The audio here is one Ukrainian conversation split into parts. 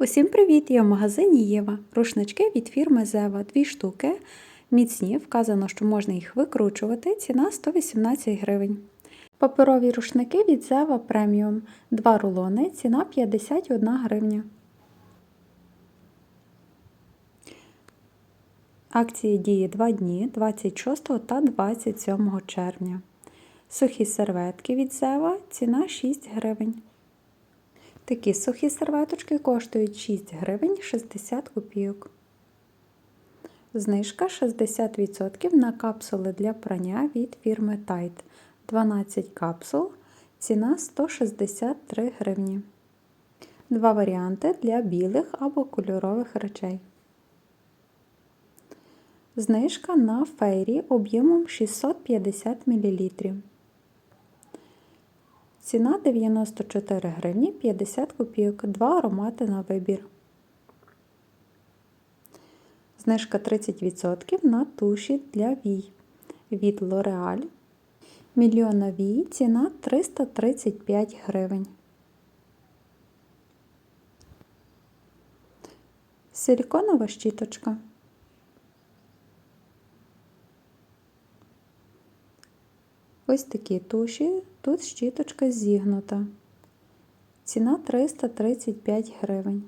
Усім привіт! Я в магазині Єва. Рушнички від фірми Зева. Дві штуки. Міцні, вказано, що можна їх викручувати. Ціна 118 гривень. Паперові рушники від Зева преміум. Два рулони, ціна 51 гривня. Акції діє 2 дні 26 та 27 червня. Сухі серветки від Зева ціна 6 гривень. Такі сухі серветочки коштують 6 гривень 60 копійок. Знижка 60% на капсули для прання від фірми Tide. 12 капсул. Ціна 163 гривні. Два варіанти для білих або кольорових речей. Знижка на фейрі об'ємом 650 мл. Ціна 94 гривні 50 копійок. Два аромати на вибір. Знижка 30% на туші для вій від L'Oreal. Мільйона вій ціна 335 гривень. Силіконова щіточка. Ось такі туші, тут щіточка зігнута. Ціна 335 гривень.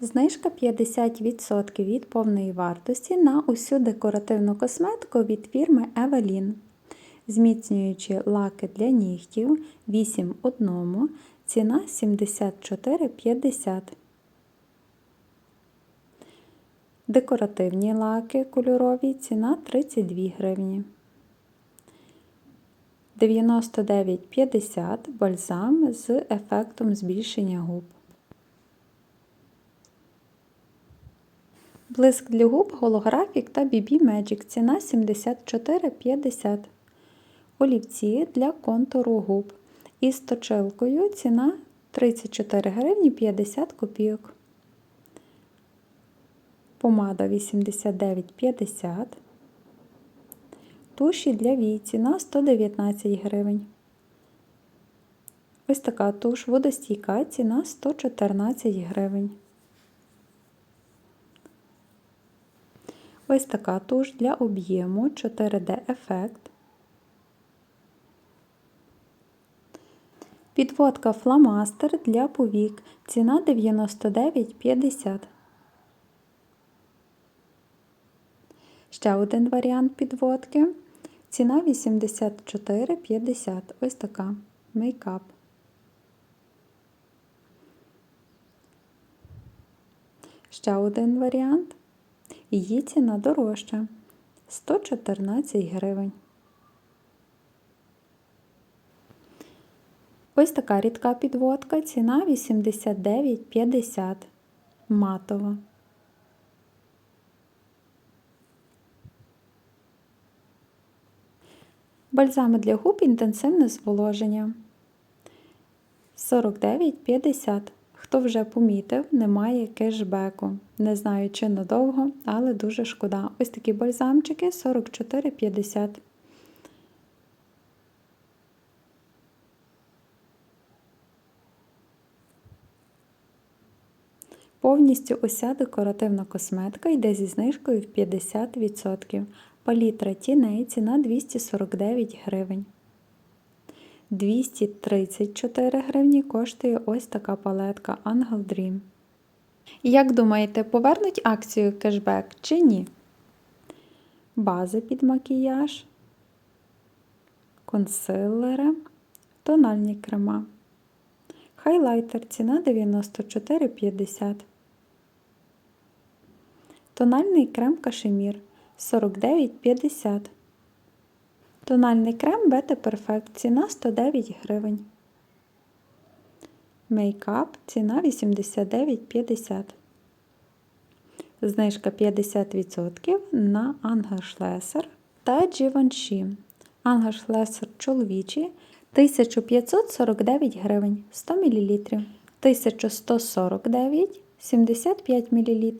Знижка 50% від повної вартості на усю декоративну косметику від фірми Evelyn. Зміцнюючі лаки для нігтів 8 одному, ціна 74,50 Декоративні лаки кольорові ціна 32 гривні. 99,50 бальзам з ефектом збільшення губ. Блиск для губ голографік та BB Magic ціна 74,50 Олівці для контуру губ. Із точилкою ціна 34 гривні 50 копійок. Помада 89,50. Туші для вій ціна 119 гривень. Ось така туш водостійка ціна 114 гривень. Ось така туш для об'єму 4D ефект. Підводка фломастер для повік. Ціна 99,50. Ще один варіант підводки. Ціна 84,50. Ось така мейкап. Ще один варіант. Її ціна дорожча 114 гривень. Ось така рідка підводка, ціна 89,50 матова. Бальзами для губ інтенсивне зволоження 49,50. Хто вже помітив, немає кешбеку. Не знаю, чи надовго, але дуже шкода. Ось такі бальзамчики 44,50. Повністю уся декоративна косметика йде зі знижкою в 50%. Палітра тіней ціна 249 гривень. 234 гривні коштує ось така палетка Angel Dream. Як думаєте, повернуть акцію кешбек чи ні? Бази під макіяж, консилери, тональні крема. Хайлайтер ціна 94,50. Тональний крем кашемір 49,50. Тональний крем Бете Perfect ціна 109 гривень. Мейкап ціна 89,50. Знижка 50% на Ангершлесер та Givenchy. Ангершлесер чоловічі 1549 гривень 100 мл. 1149 75 мл.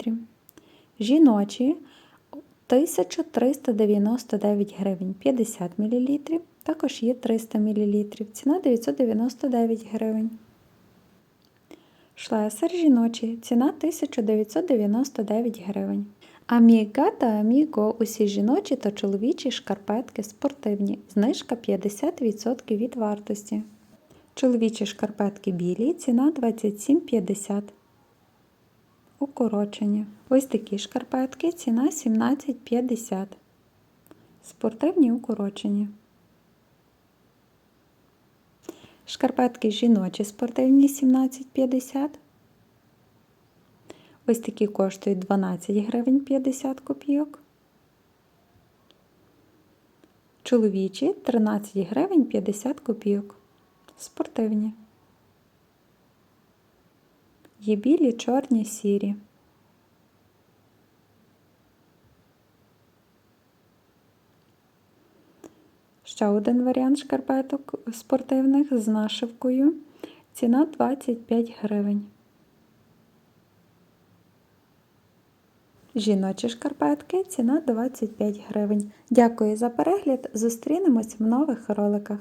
Жіночі 1399 гривень 50 мл також є 300 мл. Ціна 999 гривень. Шлесер жіночий. Ціна 1999 гривень. Аміга та Аміго усі жіночі та чоловічі шкарпетки спортивні. Знижка 50% від вартості. Чоловічі шкарпетки білі. Ціна 27,50. Укорочені. Ось такі шкарпетки. Ціна 17,50. Спортивні укорочені. Шкарпетки жіночі спортивні 17,50. Ось такі коштують 12 гривень 50 копійок. Чоловічі 13 гривень 50 копійок. Спортивні. Є білі, чорні, сірі. Ще один варіант шкарпеток спортивних з нашивкою. Ціна 25 гривень. Жіночі шкарпетки ціна 25 гривень. Дякую за перегляд. Зустрінемось в нових роликах.